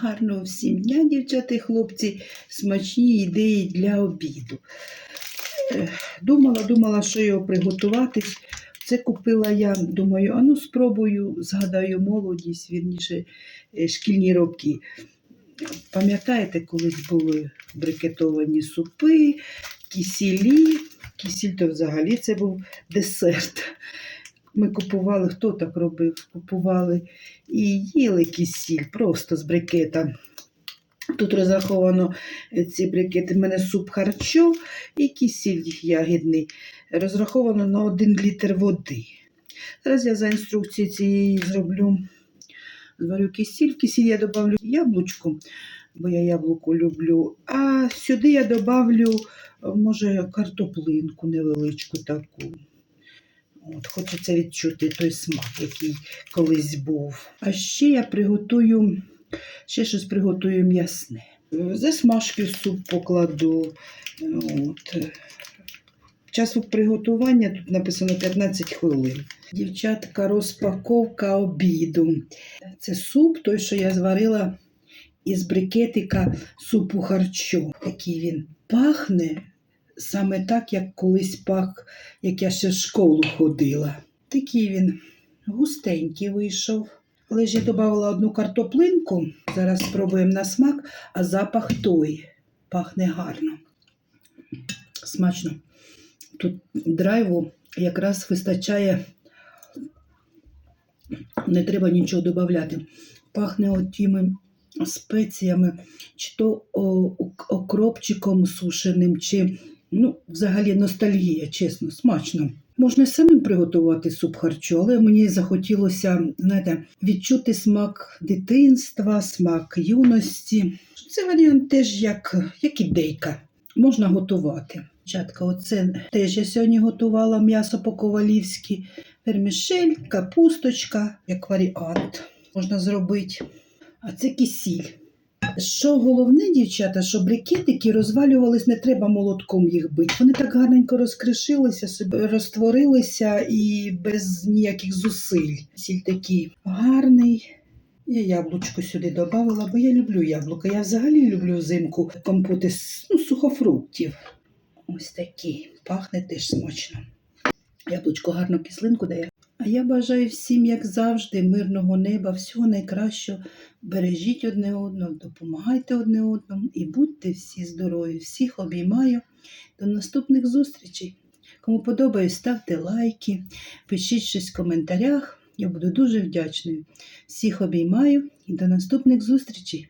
Гарного всім дня, дівчата і хлопці, смачні ідеї для обіду. Е, Думала, думала, що його приготувати. Це купила я, думаю, а ну спробую, згадаю молодість, вірніше, е, шкільні роки. Пам'ятаєте, колись були брикетовані супи, кисілі. Кисіль то взагалі це був десерт. Ми купували, хто так робив? Купували і їли кисіль просто з брикета. Тут розраховано е, ці брикети. в мене суп харчо і кисіль ягідний. Розраховано на 1 літр води. Зараз я за інструкцією цієї зроблю. Зварю кисіль. В кисіль я додавлю яблучко, бо я яблуко люблю. А сюди я додавлю, може, картоплинку невеличку таку. От, Хочеться відчути той смак, який колись був. А ще я приготую, ще щось приготую м'ясне. Засмажки в суп покладу. От. Час приготування тут написано 15 хвилин. Дівчатка, розпаковка обіду. Це суп, той, що я зварила із брикетика супу харчо. Такий він пахне саме так, як колись пах, як я ще в школу ходила. Такий він густенький вийшов. Але ж я додавала одну картоплинку. Зараз спробуємо на смак, а запах той. Пахне гарно. Смачно. Тут драйву якраз вистачає, не треба нічого додати. Пахне от тими спеціями, чи то окропчиком сушеним, чи ну, взагалі ностальгія, чесно, смачно. Можна самим приготувати суп харчо, але мені захотілося, знаєте, відчути смак дитинства, смак юності. Це варіант теж як, як ідейка. Можна готувати. Дівчатка, оце теж я сьогодні готувала м'ясо по-ковалівськи, вермішель, капусточка, як варіант можна зробити. А це кисіль. Що головне, дівчата, що брикетики розвалювались, не треба молотком їх бити. Вони так гарненько розкришилися, розтворилися і без ніяких зусиль. Сіль такий гарний. Я яблучко сюди додавала, бо я люблю яблука. Я взагалі люблю взимку компоти з ну, сухофруктів. Ось такі. Пахне теж смачно. Яблучко гарну кислинку дає. А я бажаю всім, як завжди, мирного неба, всього найкращого. Бережіть одне одного, допомагайте одне одному і будьте всі здорові. Всіх обіймаю. До наступних зустрічей. Кому подобає, ставте лайки, пишіть щось в коментарях. Я буду дуже вдячною. Всіх обіймаю і до наступних зустрічей.